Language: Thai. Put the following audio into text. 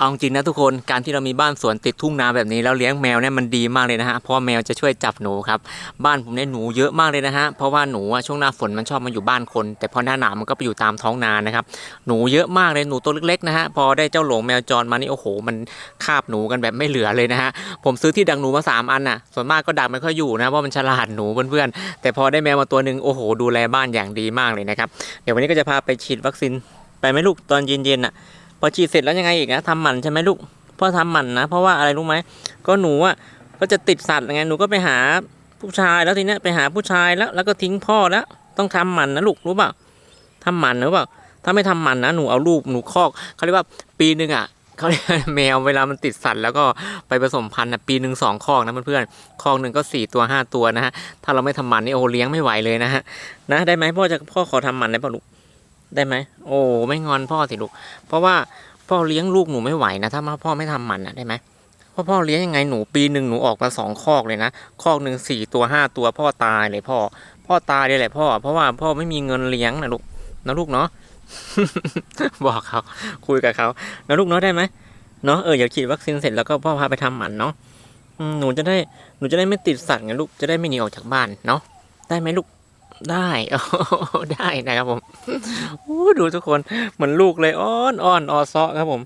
เอาจริงนะทุกคนการที่เรามีบ้านสวนติดทุ่งนาแบบนี้แล้วเลี้ยงแมวเนี่ยมันดีมากเลยนะฮะเพราะแมวจะช่วยจับหนูครับบ้านผมเนี่ยหนูเยอะมากเลยนะฮะเพราะว่าหนูอะช่วงหน้าฝนมันชอบมาอยู่บ้านคน แต่พอหน้าหนาวมันก็ไปอยู่ตามท้องนานะครับหนูเยอะมากเลยหนูตัวเล็กๆนะฮะพอได้เจ้าหลงแมวจรมานี่โอ้โห มันคาบหนูกันแบบไม่เหลือเลยนะฮะผมซื้อที่ดักหนูมาสามอันน่ะส่วนมากก็ดักไม่ค่อยอยู่นะเพราะมันฉลาดหนูเพื่อนๆแต่พอได้แมวมาตัวหนึ่งโอ้โห ดูแลบ้านอย่างดีมากเลยนะครับเดี๋ยววันนี้ก็จะพาไปฉีดวัคซีนไปไหมลูกตอนเย็นๆน่ะ พอฉีดเสร็จแล้วยังไงอีกนะทำหมันใช่ไหมลูกพ่อทำหมันนะ เพราะว่าอะไรรู้ไหมก็หนูอะก็จะติดสัตว์ไงหนูก็ไปหาผู้ชายแล้วทีเนี้ยไปหาผู้ชายแล้ว แล้วก็ทิ้งพ่อแล้ว ต้องทำหมันนะลูกรู้เปล่าทำหมันหรือเปล่าถ้าไม่ทำหมันนะหนูเอาลูกหนูคอกเขาเรียกว่าปีหนึ่งอะเขาเรียกแมวเวลามันติดสัตว์แล้วก็ไปผสมพันธุ์นะปีหนึ่งสองคอกนะเพื่อนๆคอกหนึ่งก็สี่ตัวห้าตัวนะฮะถ้าเราไม่ทำหมันนี่โอ้เลี้ยงไม่ไหวเลยนะฮะนะได้ไหมพ่อจะพ่อขอทำหมันได้ป่ะลูก ได้ไหมโอ้ไม่งอนพ่อสิลูกเพราะว่าพ่อเลี้ยงลูกหนูไม่ไหวนะถ้าพ่อไม่ทำหมันนะได้ไหมเพราะพ่อเลี้ยงยังไงหนูปีหนึ่งหนูออกมาสองคอกเลยนะคอกหนึ่งสี่ตัวห้าตัวพ่อตายเลยพ่อ พ่อตายเลยแหละพ่อ เพราะว่าพ่อไม่มีเงินเลี้ยงนะลูกนะลูกเนาะบอกเขาคุยกับเขานะลูกเนาะได้ไหมเนาะเออเดี๋ยวฉีดวัคซีนเสร็จแล้วก็พ่อพาไปทำหมันเนาะหนูจะได้หนูจะได้ไม่ติดสัตว์ไงลูกจะได้ไม่หนีออกจากบ้านเนาะได้ไหมลูก ได้ได้นะครับผมดูทุกคนเหมือนลูกเลยอ้อนอ้อนออซอครับผม